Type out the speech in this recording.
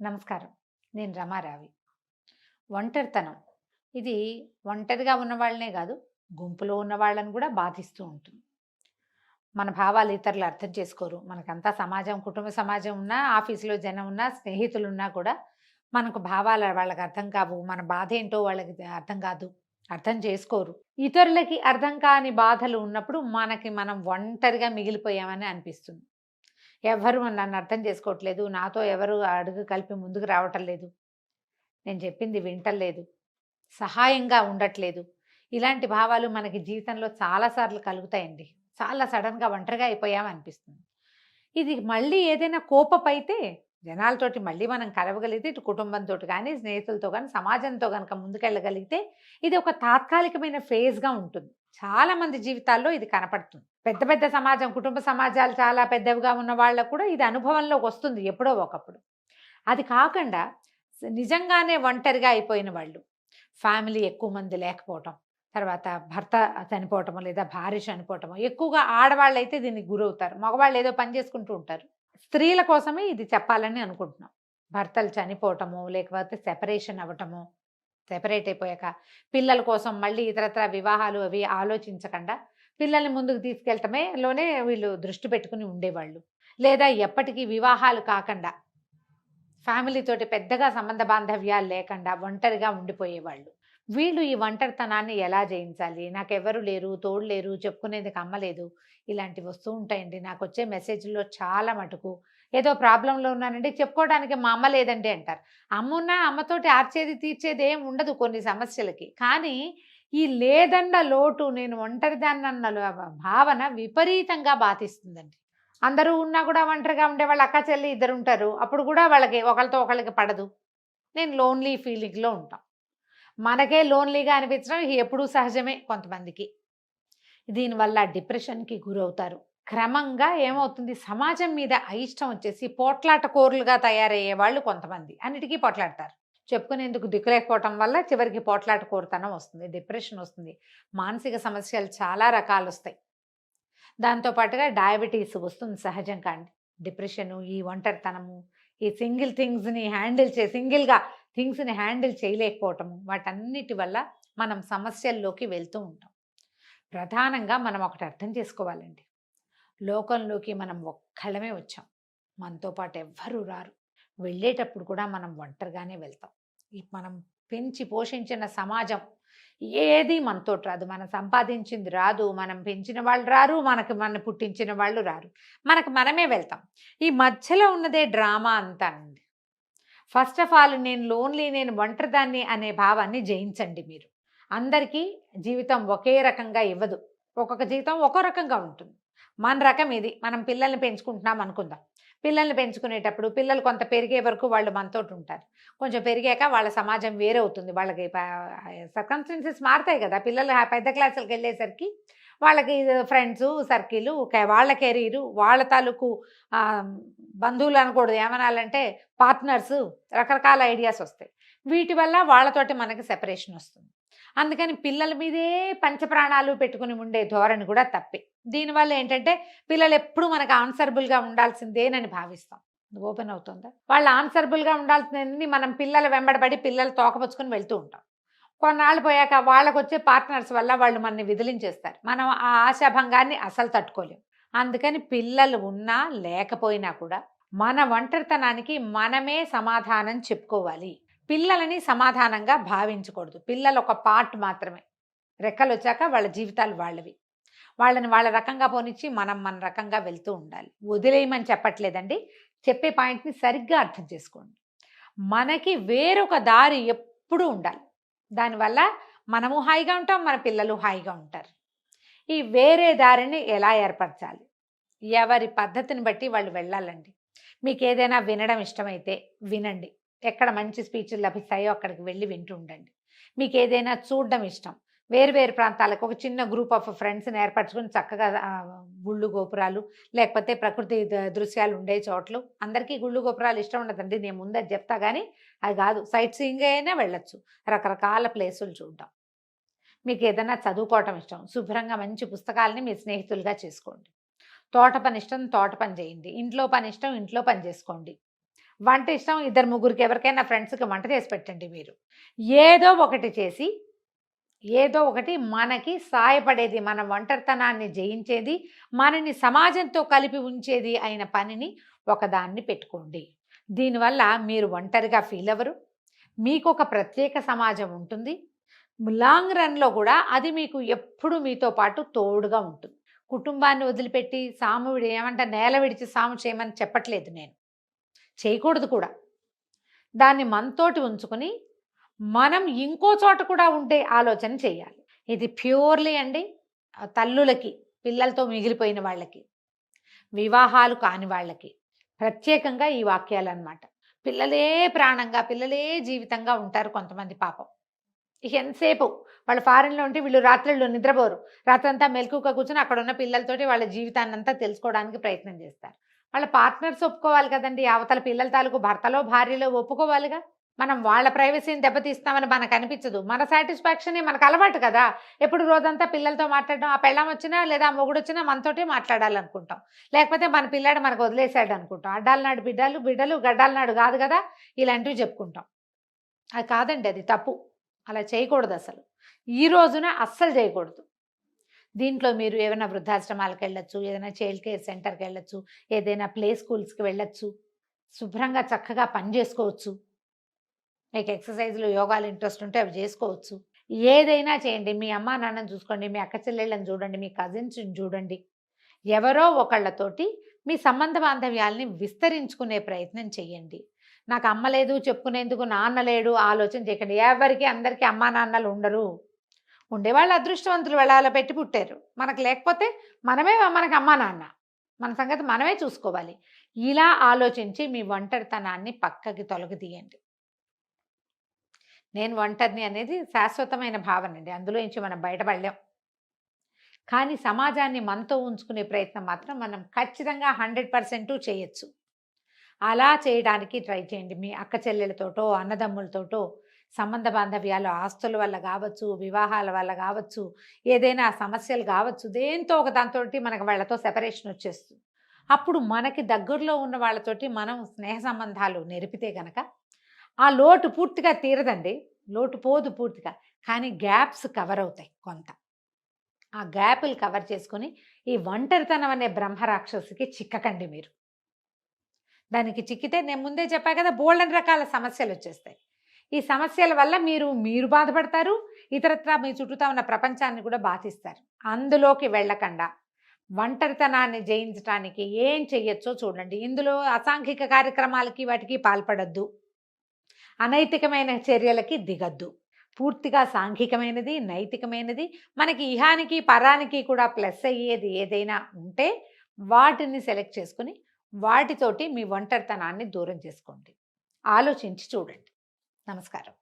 నమస్కారం. నేను రమారావి ఒంటరితనం. ఇది ఒంటరిగా ఉన్న వాళ్ళనే కాదు గుంపులో ఉన్న వాళ్ళని కూడా బాధిస్తూ ఉంటుంది. మన భావాలు ఇతరులు అర్థం చేసుకోరు. మనకంతా సమాజం కుటుంబ సమాజం ఉన్నా ఆఫీసులో జనం ఉన్నా స్నేహితులు ఉన్నా కూడా మనకు భావాలు వాళ్ళకి అర్థం కావు. మన బాధ ఏంటో వాళ్ళకి అర్థం కాదు. అర్థం చేసుకోరు. ఇతరులకి అర్థం కాని బాధలు ఉన్నప్పుడు మనకి మనం ఒంటరిగా మిగిలిపోయామని అనిపిస్తుంది. ఎవరు నన్ను అర్థం చేసుకోవట్లేదు. నాతో ఎవరు అడుగు కలిపి ముందుకు రావటం లేదు. నేను చెప్పింది వింటలేదు సహాయంగా ఉండట్లేదు. ఇలాంటి భావాలు మనకి జీవితంలో చాలాసార్లు కలుగుతాయండి. చాలా సడన్గా ఒంటరిగా అయిపోయామనిపిస్తుంది. ఇది మళ్ళీ ఏదైనా కోపపైతే జనాలతోటి మళ్ళీ మనం కలవగలిగితే ఇటు కుటుంబంతో కానీ స్నేహితులతో కానీ సమాజంతో కనుక ముందుకెళ్ళగలిగితే ఇది ఒక తాత్కాలికమైన ఫేజ్గా ఉంటుంది. చాలా మంది జీవితాల్లో ఇది కనపడుతుంది. పెద్ద పెద్ద సమాజం కుటుంబ సమాజాలు చాలా పెద్దవిగా ఉన్న వాళ్ళకు కూడా ఇది అనుభవంలోకి వస్తుంది ఎప్పుడో ఒకప్పుడు. అది కాకుండా నిజంగానే ఒంటరిగా అయిపోయిన వాళ్ళు ఫ్యామిలీ ఎక్కువ మంది లేకపోవటం తర్వాత భర్త చనిపోవటము లేదా భార్య చనిపోవటము ఎక్కువగా ఆడవాళ్ళు అయితే దీనికి గురవుతారు. మగవాళ్ళు ఏదో పని చేసుకుంటూ ఉంటారు. స్త్రీల కోసమే ఇది చెప్పాలని అనుకుంటున్నాం. భర్తలు చనిపోవటము లేకపోతే సెపరేషన్ అవ్వటము సెపరేట్ అయిపోయాక పిల్లల కోసం మళ్ళీ ఇతరత్ర వివాహాలు అవి ఆలోచించకుండా పిల్లల్ని ముందుకు తీసుకెళ్తమే లోనే వీళ్ళు దృష్టి పెట్టుకుని ఉండేవాళ్ళు. లేదా ఎప్పటికీ వివాహాలు కాకుండా ఫ్యామిలీతోటి పెద్దగా సంబంధ బాంధవ్యాలు లేకుండా ఒంటరిగా ఉండిపోయేవాళ్ళు. వీళ్ళు ఈ ఒంటరితనాన్ని ఎలా జయించాలి? నాకెవరు లేరు తోడు లేరు చెప్పుకునేందుకు అమ్మలేదు ఇలాంటివి వస్తూ ఉంటాయండి. నాకు వచ్చే మెసేజ్లో చాలా మటుకు ఏదో ప్రాబ్లంలో ఉన్నానండి చెప్పుకోవడానికి మా అమ్మ లేదండి అంటారు. అమ్మ ఉన్నా అమ్మతోటి ఆర్చేది తీర్చేది ఏం ఉండదు కొన్ని సమస్యలకి. కానీ ఈ లేదన్న లోటు నేను ఒంటరిదాన్నన్న భావన విపరీతంగా బాధిస్తుందండి. అందరూ ఉన్నా కూడా ఒంటరిగా ఉండే వాళ్ళు అక్క చెల్లి ఇద్దరు ఉంటారు. అప్పుడు కూడా వాళ్ళకి ఒకరితో ఒకరికి పడదు. నేను లోన్లీ ఫీలింగ్లో ఉంటాం. మనకే లోన్లీగా అనిపించడం ఇది ఎప్పుడూ సహజమే కొంతమందికి. దీనివల్ల డిప్రెషన్కి గురవుతారు. క్రమంగా ఏమవుతుంది? సమాజం మీద అయిష్టం వచ్చేసి పోట్లాట కోరులుగా తయారయ్యే వాళ్ళు కొంతమంది. అన్నిటికీ పోట్లాడతారు. చెప్పుకునేందుకు దిక్కులేకపోవటం వల్ల చివరికి పోట్లాట కోరుతనం వస్తుంది డిప్రెషన్ వస్తుంది మానసిక సమస్యలు చాలా రకాలు వస్తాయి దాంతోపాటుగా డయాబెటీస్ వస్తుంది సహజం కాండి డిప్రెషను ఈ ఒంటరితనము ఈ సింగిల్ థింగ్స్ని హ్యాండిల్ చే సింగిల్గా థింగ్స్ని హ్యాండిల్ చేయలేకపోవటము వాటన్నిటి వల్ల మనం సమస్యల్లోకి వెళ్తూ ఉంటాం. ప్రధానంగా మనం ఒకటి అర్థం చేసుకోవాలండి. లోకంలోకి మనం ఒక్కళ్ళమే వచ్చాం. మనతో పాటు ఎవ్వరూ రారు. వెళ్ళేటప్పుడు కూడా మనం ఒంటరిగానే వెళ్తాం. మనం పెంచి పోషించిన సమాజం ఏది మనతో రాదు. మనం సంపాదించింది రాదు. మనం పెంచిన వాళ్ళు రారు. మనకు మన పుట్టించిన వాళ్ళు రారు. మనకు మనమే వెళ్తాం. ఈ మధ్యలో ఉన్నదే డ్రామా అంతా అండి. ఫస్ట్ ఆఫ్ ఆల్ నేను లోన్లీ నేను ఒంటరిదాన్ని అనే భావాన్ని జయించండి మీరు. అందరికీ జీవితం ఒకే రకంగా ఇవ్వదు. ఒక్కొక్క జీవితం ఒక్కో రకంగా ఉంటుంది. మన రకం ఇది. మనం పిల్లల్ని పెంచుకుంటున్నాం అనుకుందాం. పిల్లల్ని పెంచుకునేటప్పుడు పిల్లలు కొంత పెరిగే వరకు వాళ్ళు మనతోటి ఉంటారు. కొంచెం పెరిగాక వాళ్ళ సమాజం వేరే అవుతుంది. వాళ్ళకి సర్కమ్స్టెన్సెస్ మారుతాయి కదా. పిల్లలు పెద్ద క్లాసులకు వెళ్ళేసరికి వాళ్ళకి ఫ్రెండ్స్ సర్కిల్ వాళ్ళ కెరీరు వాళ్ళ తాలూకు బంధువులు అనకూడదు. ఏమనాలంటే పార్ట్నర్స్ రకరకాల ఐడియాస్ వస్తాయి. వీటి వల్ల వాళ్ళతోటి మనకి సెపరేషన్ వస్తుంది. అందుకని పిల్లల మీదే పంచప్రాణాలు పెట్టుకుని ఉండే ధోరణి కూడా తప్పే. దీనివల్ల ఏంటంటే పిల్లలు ఎప్పుడు మనకు ఆన్సరబుల్గా ఉండాల్సిందేనని భావిస్తాం. ఓపెన్ అవుతుందా? వాళ్ళు ఆన్సరబుల్గా ఉండాల్సిందని మనం పిల్లల వెంబడబడి పిల్లలు తోకపుచ్చుకొని వెళ్తూ ఉంటాం. కొన్నాళ్ళు పోయాక వాళ్ళకు వచ్చే పార్ట్నర్స్ వల్ల వాళ్ళు మనని విదిలించేస్తారు. మనం ఆ ఆశాభంగాన్ని అసలు తట్టుకోలేం. అందుకని పిల్లలు ఉన్నా లేకపోయినా కూడా మన ఒంటరితనానికి మనమే సమాధానం చెప్పుకోవాలి. పిల్లలని సమాధానంగా భావించకూడదు. పిల్లలు ఒక పార్ట్ మాత్రమే. రెక్కలు వచ్చాక వాళ్ళ జీవితాలు వాళ్ళవి. వాళ్ళని వాళ్ళ రకంగా పోనిచ్చి మనం మన రకంగా వెళ్తూ ఉండాలి. వదిలేయమని చెప్పట్లేదండి. చెప్పే పాయింట్ని సరిగ్గా అర్థం చేసుకోండి. మనకి వేరొక దారి ఎప్పుడూ ఉండాలి. దానివల్ల మనము హాయిగా ఉంటాం మన పిల్లలు హాయిగా ఉంటారు. ఈ వేరే దారిని ఎలా ఏర్పరచాలి? ఎవరి పద్ధతిని బట్టి వాళ్ళు వెళ్ళాలండి. మీకు ఏదైనా వినడం ఇష్టమైతే వినండి. ఎక్కడ మంచి స్పీచ్లు లభిస్తాయో అక్కడికి వెళ్ళి వింటూ ఉండండి. మీకు ఏదైనా చూడడం ఇష్టం. వేరు వేరు ప్రాంతాలకు ఒక చిన్న గ్రూప్ ఆఫ్ ఫ్రెండ్స్ని ఏర్పరచుకుని చక్కగా గుళ్ళు గోపురాలు లేకపోతే ప్రకృతి దృశ్యాలు ఉండే చోట్లు. అందరికీ గుళ్ళు గోపురాలు ఇష్టం ఉండదండి. నేను ముందే చెప్తా కానీ అది కాదు. సైట్ సీయింగ్ అయినా వెళ్ళొచ్చు. రకరకాల ప్లేసులు చూడడం. మీకు ఏదైనా చదువుకోవటం ఇష్టం శుభ్రంగా మంచి పుస్తకాలని మీ స్నేహితులుగా చేసుకోండి. తోట పని ఇష్టం తోట పని చేయండి. ఇంట్లో పని ఇష్టం ఇంట్లో పని చేసుకోండి. వంట ఇష్టం ఇద్దరు ముగ్గురికి ఎవరికైనా ఫ్రెండ్స్కి వంట చేసి పెట్టండి మీరు. ఏదో ఒకటి చేసి ఏదో ఒకటి మనకి సాయపడేది మన ఒంటరితనాన్ని జయించేది మనని సమాజంతో కలిపి ఉంచేది అయిన పనిని ఒకదాన్ని పెట్టుకోండి. దీనివల్ల మీరు ఒంటరిగా ఫీల్ అవ్వరు. మీకు ఒక ప్రత్యేక సమాజం ఉంటుంది. లాంగ్ రన్లో కూడా అది మీకు ఎప్పుడు మీతో పాటు తోడుగా ఉంటుంది. కుటుంబాన్ని వదిలిపెట్టి సాము ఏమంటే నేల విడిచి సాము చేయమని చెప్పట్లేదు నేను. చేయకూడదు కూడా. దాన్ని మనతోటి ఉంచుకొని మనం ఇంకో చోట కూడా ఉండే ఆలోచన చేయాలి. ఇది ప్యూర్లీ అండి తల్లులకి పిల్లలతో మిగిలిపోయిన వాళ్ళకి వివాహాలు కాని వాళ్ళకి. ప్రత్యేకంగా ఈ వాక్యాలు అన్నమాట పిల్లలే ప్రాణంగా పిల్లలే జీవితంగా ఉంటారు కొంతమంది పాపం. ఇక ఎంతసేపు వాళ్ళు ఫారెన్లో ఉంటే వీళ్ళు రాత్రులు నిద్రపోరు. రాత్రంతా మెలకుగా కూర్చొని అక్కడ ఉన్న పిల్లలతోటి వాళ్ళ జీవితాన్ని అంతా తెలుసుకోవడానికి ప్రయత్నం చేస్తారు. వాళ్ళ పార్ట్నర్స్ ఒప్పుకోవాలి కదండి అవతల పిల్లల తాలూకు భర్తలో భార్యలో ఒప్పుకోవాలిగా? మనం వాళ్ళ ప్రైవసీని దెబ్బతీస్తామని మనకు అనిపించదు మన సాటిస్ఫాక్షనే మనకు అలవాటు కదా. ఎప్పుడు రోజంతా పిల్లలతో మాట్లాడడం ఆ పెళ్ళం వచ్చినా లేదా ఆ మొగుడు వచ్చినా మనతోటే మాట్లాడాలనుకుంటాం. లేకపోతే మన పిల్లాడు మనకు వదిలేసాడు అనుకుంటాం అడ్డాల నాడు బిడ్డలు బిడ్డలు గడ్డాల నాడు కాదు కదా ఇలాంటివి చెప్పుకుంటాం. అది కాదండి అది తప్పు. అలా చేయకూడదు అసలు. ఈ రోజున అస్సలు చేయకూడదు. దీంట్లో మీరు ఏమైనా వృద్ధాశ్రమాలకు వెళ్ళొచ్చు ఏదైనా చైల్డ్ కేర్ సెంటర్కి వెళ్ళొచ్చు ఏదైనా ప్లే స్కూల్స్కి వెళ్ళొచ్చు శుభ్రంగా చక్కగా పని చేసుకోవచ్చు. మీకు ఎక్సర్సైజ్లు యోగాలు ఇంట్రెస్ట్ ఉంటే అవి చేసుకోవచ్చు. ఏదైనా చేయండి. మీ అమ్మా నాన్నని చూసుకోండి. మీ అక్క చెల్లెళ్ళని చూడండి. మీ కజిన్స్ని చూడండి. ఎవరో ఒకళ్ళతోటి మీ సంబంధ బాంధవ్యాలని విస్తరించుకునే ప్రయత్నం చేయండి. నాకు అమ్మ లేదు చెప్పుకునేందుకు నాన్న లేడు ఆలోచన చేయకండి. ఎవరికి? అందరికీ అమ్మా నాన్నలు ఉండరు. ఉండేవాళ్ళు అదృష్టవంతులు వెళ్ళాల పెట్టి పుట్టారు. మనకు లేకపోతే మనమే మనకు అమ్మా నాన్న. మన సంగతి మనమే చూసుకోవాలి. ఇలా ఆలోచించి మీ ఒంటరితనాన్ని పక్కకి తొలగి తీయండి నేను ఒంటరిని అనేది శాశ్వతమైన భావన అండి అందులో నుంచి మనం బయటపడలేం. కానీ సమాజాన్ని మనతో ఉంచుకునే ప్రయత్నం మాత్రం మనం ఖచ్చితంగా హండ్రెడ్ పర్సెంట్ చేయొచ్చు. అలా చేయడానికి ట్రై చేయండి. మీ అక్క చెల్లెలతోటో అన్నదమ్ములతోటో సంబంధ బాంధవ్యాలు ఆస్తుల వల్ల కావచ్చు వివాహాల వల్ల కావచ్చు ఏదైనా సమస్యలు కావచ్చు దేంతో ఒక దాంతో మనకు వాళ్ళతో సెపరేషన్ వచ్చేస్తుంది. అప్పుడు మనకి దగ్గరలో ఉన్న వాళ్ళతోటి మనం స్నేహ సంబంధాలు నెరిపితే గనక ఆ లోటు పూర్తిగా తీరదండి. లోటు పోదు పూర్తిగా. కానీ గ్యాప్స్ కవర్ అవుతాయి కొంత. ఆ గ్యాపులు కవర్ చేసుకొని ఈ ఒంటరితనం అనే బ్రహ్మరాక్షసుకి చిక్కకండి మీరు. దానికి చిక్కితే నేను ముందే చెప్పా కదా బోల్డెన్ రకాల సమస్యలు వచ్చేస్తాయి. ఈ సమస్యల వల్ల మీరు మీరు బాధపడతారు ఇతరత్రా మీ చుట్టూతా ఉన్న ప్రపంచాన్ని కూడా బాధిస్తారు. అందులోకి వెళ్ళకుండా. ఒంటరితనాన్ని జయించడానికి ఏం చెయ్యొచ్చో చూడండి. ఇందులో అసాంఘిక కార్యక్రమాలకి వాటికి పాల్పడద్దు. అనైతికమైన చర్యలకి దిగద్దు. పూర్తిగా సాంఘికమైనది నైతికమైనది మనకి ఇహానికి పరానికి కూడా ప్లస్ అయ్యేది ఏదైనా ఉంటే వాటిని సెలెక్ట్ చేసుకుని వాటితోటి మీ ఒంటరితనాన్ని దూరం చేసుకోండి. ఆలోచించి చూడండి. నమస్కారం.